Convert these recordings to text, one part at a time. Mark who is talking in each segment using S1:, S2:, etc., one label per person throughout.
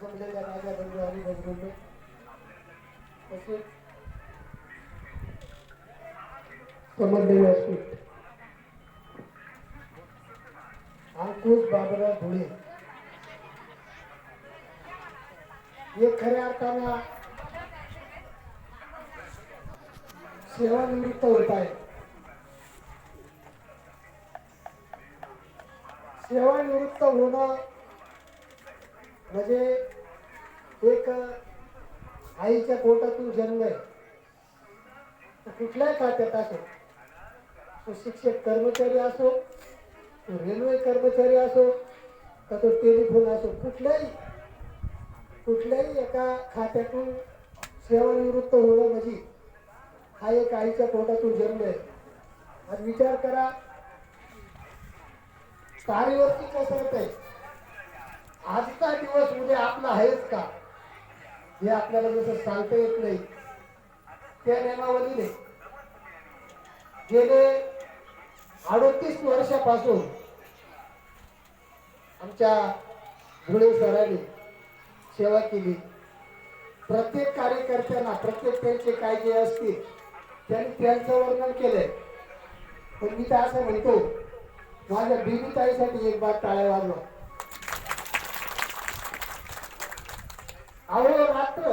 S1: जमलेल्या राजा बंधू आणि बंधूंनो तसेच समजले व्यासपीठ अंकुश बाबरा धुळे. हे खऱ्या अर्थानं सेवानिवृत्त होत आहे. सेवानिवृत्त होणं म्हणजे एक आईच्या पोटातून जन्म आहे. कुठल्याही खात्यात असो तो शिक्षक कर्मचारी असो तो रेल्वे कर्मचारी असो का तो टेलिफोन असो कुठल्याही कुठल्याही एका खात्यातून सेवानिवृत्त होणं म्हणजे हा एक आईच्या पोटातून जन्म आहे. आज विचार करा तारेवरची कसरत आहे. आजचा दिवस उद्या आपला आहेच का? हे आपल्याला जसं सांगता येत नाही त्या नियमावलीने गेले अडोतीस वर्षापासून आमच्या धुळे सरांनी सेवा केली. प्रत्येक कार्यकर्त्यांना प्रत्येक त्यांचे काय जे असतील त्यांनी त्यांचं वर्णन केलंय. पण मी तर असं म्हणतो माझ्या बीबी ताईसाठी एक बात टाळ्या वाजवा. अहो रात्र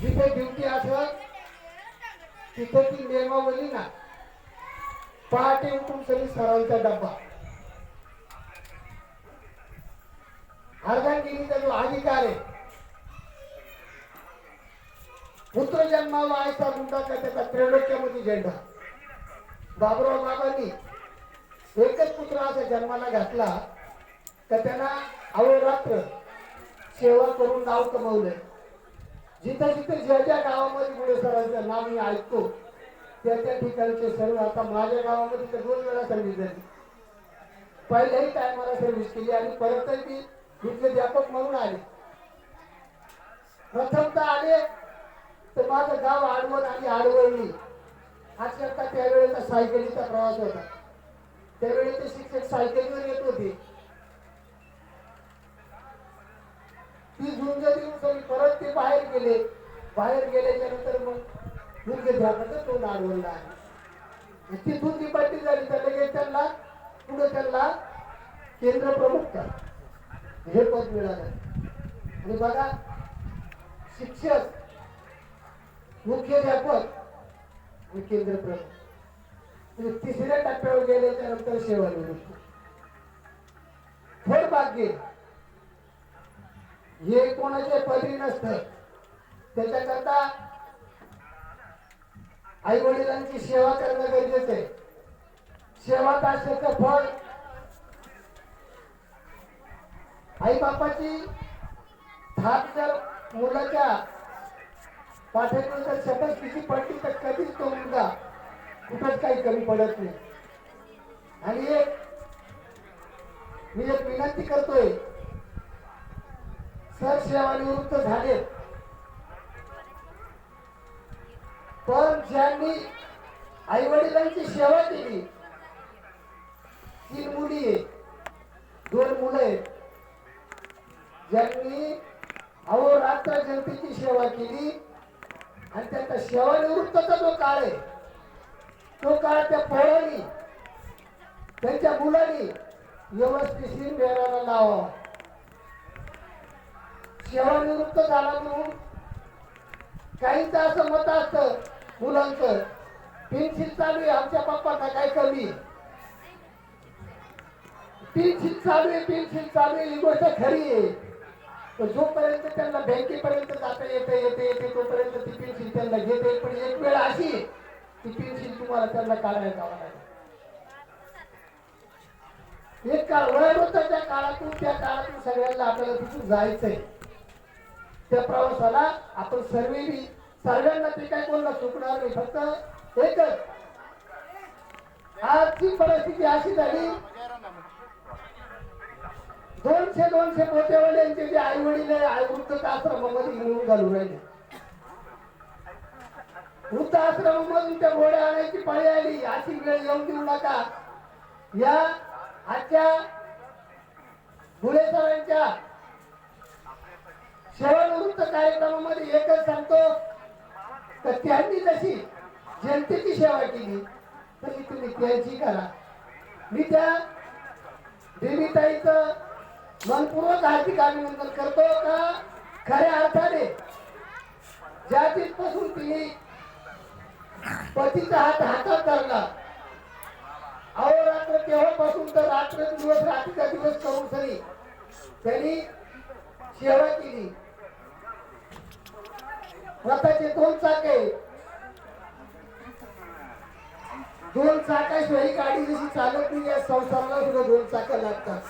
S1: जिथे ड्युटी असत तिथे ती नियमावली ना. पहाटे उठून सरी सरांचा डब्बा. अर्धांगिरीचा जो अधिकार आहे पुत्र जन्माला आयचा मुंडा का त्याचा त्रैलोक्यामध्ये झेंडा? बाबराव बाबांनी एकच पुत्र असा जन्माला घातला तर त्यांना अहोरात्र सेवा करून नाव कमवलंय. जिथं जिथं ज्या ज्या गावामध्ये गुढे सरांचं नाव मी ऐकतो त्या त्या ठिकाणचे सर्व आता माझ्या गावामध्ये तर दोन वेळा सर्व्हिस झाली. पहिल्याही टायमाला सर्व्हिस केली आणि परत मी व्यापक म्हणून आले. प्रथमतः आले तर माझं गाव आडवण आणि आडवळली अक्षरशः त्यावेळेला सायकलीचा प्रवास होता. त्यावेळी ते शिक्षक सायकलीवर येत होते ती झुंज देऊन परत ते बाहेर गेले. बाहेर गेल्याच्यानंतर मग मुलगे ध्यानाचा तोंड आडवलं आहे. तिथून ती पाठी झाली तर लगेच त्यांना पुढे त्यांना केंद्र प्रमुख का हे पद मिळालं. आणि बघा शिक्षक मुख्याध्यापक आणि केंद्र प्रमुख. म्हणजे तिसऱ्या टप्प्यावर गेल्याच्यानंतर सेवानिवृत्त थोड भाग्य हे कोणाचे पदरी नसतं. त्याच्याकरता आई वडिलांची सेवा करणं गरजेचं आहे. सेवा दास्याचं फळ आई बापाची थाप जर मुलाच्या पाठ्यातून जर सतत किती पडली तर कधीच तो मुलगा कुठंच काही कमी पडत नाही. आणि एक मी एक विनंती करतोय सर सेवानिवृत्त झाले. पण ज्यांनी आई वडिलांची सेवा केली तीन मुली आहेत. दोन मुलं आहेत. ज्यांनी अहोरात्र जनतेची सेवा केली आणि त्यांचा सेवानिवृत्तचा जो काळ आहे तो काळ त्या पोरांनी त्यांच्या मुलांनी व्यवस्थित वेळाला लावा सेवानिवृत्त झाला म्हणून काहींचं असं मत असतं मुलांचं. पेन्सिल चालू आहे आमच्या पप्पाचा काय कमी? पेन्सिल चालू आहे पेन्सिल चालू आहे ही गोष्ट खरी आहे. पण जोपर्यंत त्यांना बँकेपर्यंत जाता येते येते येते तोपर्यंत ती पेन्सिल त्यांना घेते पण एक वेळ अशी ती पेन्सिल तुम्हाला त्यांना काढायला जावं लागेल. एक काळ वय होतं त्या काळातून त्या काळातून सगळ्यांना आपल्याला तिथून जायचंय. त्या प्रवासाला आपण सर्व सर्वांना ते काय कोणाला चुकणार नाही फक्त एकच. आजची परिस्थिती अशी झाली. दोनशे दोनशे पोतेवाल्यांचे जे आई वडील वृद्ध आश्रमामध्ये घेऊन घालून राहिले. वृद्ध आश्रमामधून त्या घोड्या आणायची पाळी आली. अशी वेळ येऊन देऊ नका. या आजच्या धुळे सरांच्या सेवानिवृत्त कार्यक्रमामध्ये एकच सांगतो तर त्यांनी जशी जनतेची सेवा केली तशी तुम्ही त्यांची करा. मी त्या देवीताईचं मनपूर्वक हार्दिक अभिनंदन करतो का? खऱ्या अर्थाने ज्या पासून तिने पतीचा हात हातात धरला. अहोरात्र तेव्हापासून तर रात्र दिवस रात्रीचा दिवस करून सरी त्यांनी सेवा केली. रथाचे दोन चाके. दोन चाकाशिवाय ही गाडी जशी चालत नाही या संसाराला सुद्धा दोन चाकं लागतात.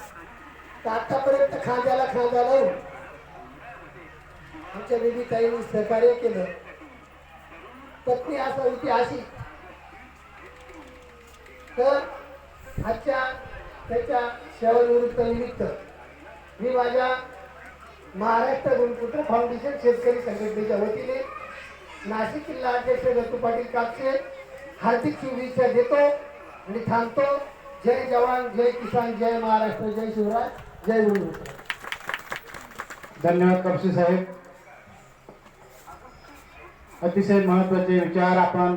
S1: तर आतापर्यंत खांद्याला खांदा लावून आमच्या बेबी ताईंनी सहकार्य केलं. पत्नी असावी ती अशी तर आजच्या त्याच्या सेवानिवृत्त निमित्त मी माझ्या महाराष्ट्र गुणपुत्र फाउंडेशन शेतकरी संघटनेच्या वतीने नाशिक जिल्हा अध्यक्ष दत्तू पाटील कापसे हार्दिक शुभेच्छा देतो आणि थांबतो. जय जवान जय किसान जय महाराष्ट्र जय शिवराज जय गुणपुत्र
S2: धन्यवाद कापसे साहेब. अतिशय महत्त्वाचे विचार आपण